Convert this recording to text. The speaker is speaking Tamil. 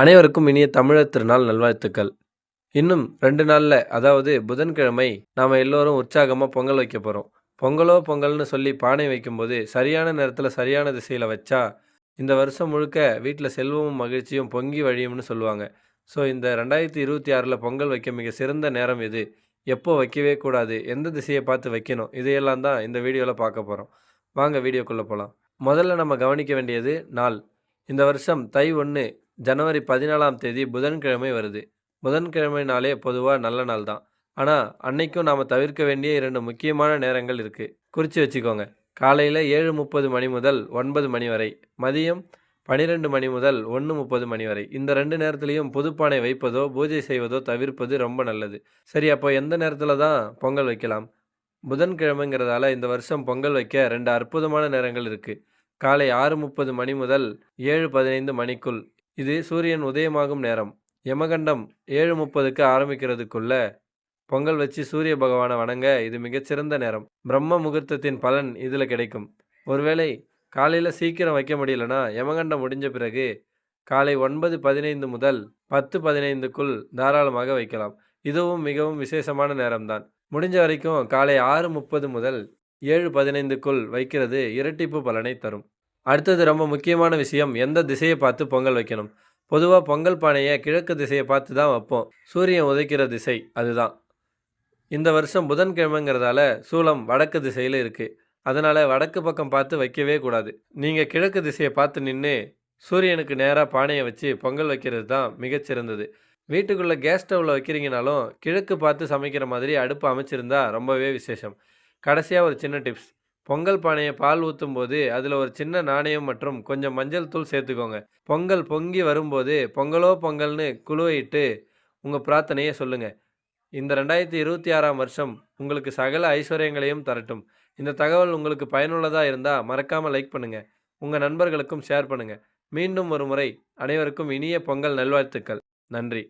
அனைவருக்கும் இனிய தமிழர் திருநாள் நல்வாழ்த்துக்கள். இன்னும் ரெண்டு நாளில் அதாவது புதன்கிழமை நாம் எல்லோரும் உற்சாகமாக பொங்கல் வைக்க போகிறோம் பொங்கலோ பொங்கல்னு சொல்லி பானை வைக்கும்போது சரியான நேரத்தில் சரியான திசையில் வச்சா இந்த வருஷம் முழுக்க வீட்டில் செல்வமும் மகிழ்ச்சியும் பொங்கி வழியும்னு சொல்லுவாங்க. ஸோ இந்த ரெண்டாயிரத்தி இருபத்தி ஆறில் பொங்கல் வைக்க மிக சிறந்த நேரம் இது. எப்போ வைக்கவே கூடாது எந்த திசையை பார்த்து வைக்கணும் இதையெல்லாம் தான் இந்த வீடியோவில் பார்க்க போகிறோம் வாங்க வீடியோக்குள்ளே போகலாம் முதல்ல நம்ம கவனிக்க வேண்டியது நாள். இந்த வருஷம் தை ஒன்று ஜனவரி பதினாலாம் தேதி புதன்கிழமை வருது. புதன்கிழமை நாளே பொதுவாக நல்ல நாள் தான். ஆனால் அன்னைக்கும் நாம் தவிர்க்க வேண்டிய இரண்டு முக்கியமான நேரங்கள் இருக்குது குறித்து வச்சுக்கோங்க. காலையில் ஏழு முப்பது மணி முதல் ஒன்பது மணி வரை மதியம் பனிரெண்டு மணி முதல் ஒன்று முப்பது மணி வரை. இந்த ரெண்டு நேரத்துலையும் புதுப்பானை வைப்பதோ பூஜை செய்வதோ தவிர்ப்பது ரொம்ப நல்லது. சரி அப்போ எந்த நேரத்தில் தான் பொங்கல் வைக்கலாம்? புதன்கிழமைங்கிறதால இந்த வருஷம் பொங்கல் வைக்க ரெண்டு அற்புதமான நேரங்கள் இருக்குது காலை ஆறு முப்பது மணி முதல் ஏழு பதினைந்து மணிக்குள் இது சூரியன் உதயமாகும் நேரம். யமகண்டம் ஏழு முப்பதுக்கு ஆரம்பிக்கிறதுக்குள்ள பொங்கல் வச்சு சூரிய பகவானை வணங்க இது மிகச்சிறந்த நேரம். பிரம்ம முகூர்த்தத்தின் பலன் இதில் கிடைக்கும். ஒருவேளை காலையில் சீக்கிரம் வைக்க முடியலனா யமகண்டம் முடிஞ்ச பிறகு காலை ஒன்பது பதினைந்து முதல் பத்து பதினைந்துக்குள் தாராளமாக வைக்கலாம். இதுவும் மிகவும் விசேஷமான நேரம்தான். முடிஞ்ச வரைக்கும் காலை ஆறு முப்பது முதல் ஏழு பதினைந்துக்குள் வைக்கிறது இரட்டிப்பு பலனை தரும். அடுத்தது ரொம்ப முக்கியமான விஷயம் எந்த திசையை பார்த்து பொங்கல் வைக்கணும்? பொதுவாக பொங்கல் பானையை கிழக்கு திசையை பார்த்து தான் வைப்போம். சூரியன் உதைக்கிற திசை அதுதான். இந்த வருஷம் புதன்கிழமைங்கிறதால சூளம் வடக்கு திசையில் இருக்குது அதனால் வடக்கு பக்கம் பார்த்து வைக்கவே கூடாது. நீங்கள் கிழக்கு திசையை பார்த்து நின்று சூரியனுக்கு நேராக பானையை வச்சு பொங்கல் வைக்கிறது தான் மிகச்சிறந்தது. வீட்டுக்குள்ளே கேஸ் ஸ்டவ்வில் வைக்கிறீங்கனாலும் கிழக்கு பார்த்து சமைக்கிற மாதிரி அடுப்பு அமைச்சிருந்தா ரொம்பவே விசேஷம். கடைசியாக ஒரு சின்ன டிப்ஸ். பொங்கல் பானையை பால் ஊற்றும் போது அதில் ஒரு சின்ன நாணயம் மற்றும் கொஞ்சம் மஞ்சள் தூள் சேர்த்துக்கோங்க. பொங்கல் பொங்கி வரும்போது பொங்கலோ பொங்கல்னு குழுவையிட்டு உங்கள் பிரார்த்தனையை சொல்லுங்கள் இந்த ரெண்டாயிரத்தி இருபத்தி ஆறாம் வருஷம் உங்களுக்கு சகல ஐஸ்வர்யங்களையும் தரட்டும். இந்த தகவல் உங்களுக்கு பயனுள்ளதாக இருந்தால் மறக்காமல் லைக் பண்ணுங்கள் உங்கள் நண்பர்களுக்கும் ஷேர் பண்ணுங்கள் மீண்டும் ஒரு முறை அனைவருக்கும் இனிய பொங்கல் நல்வாழ்த்துக்கள். நன்றி.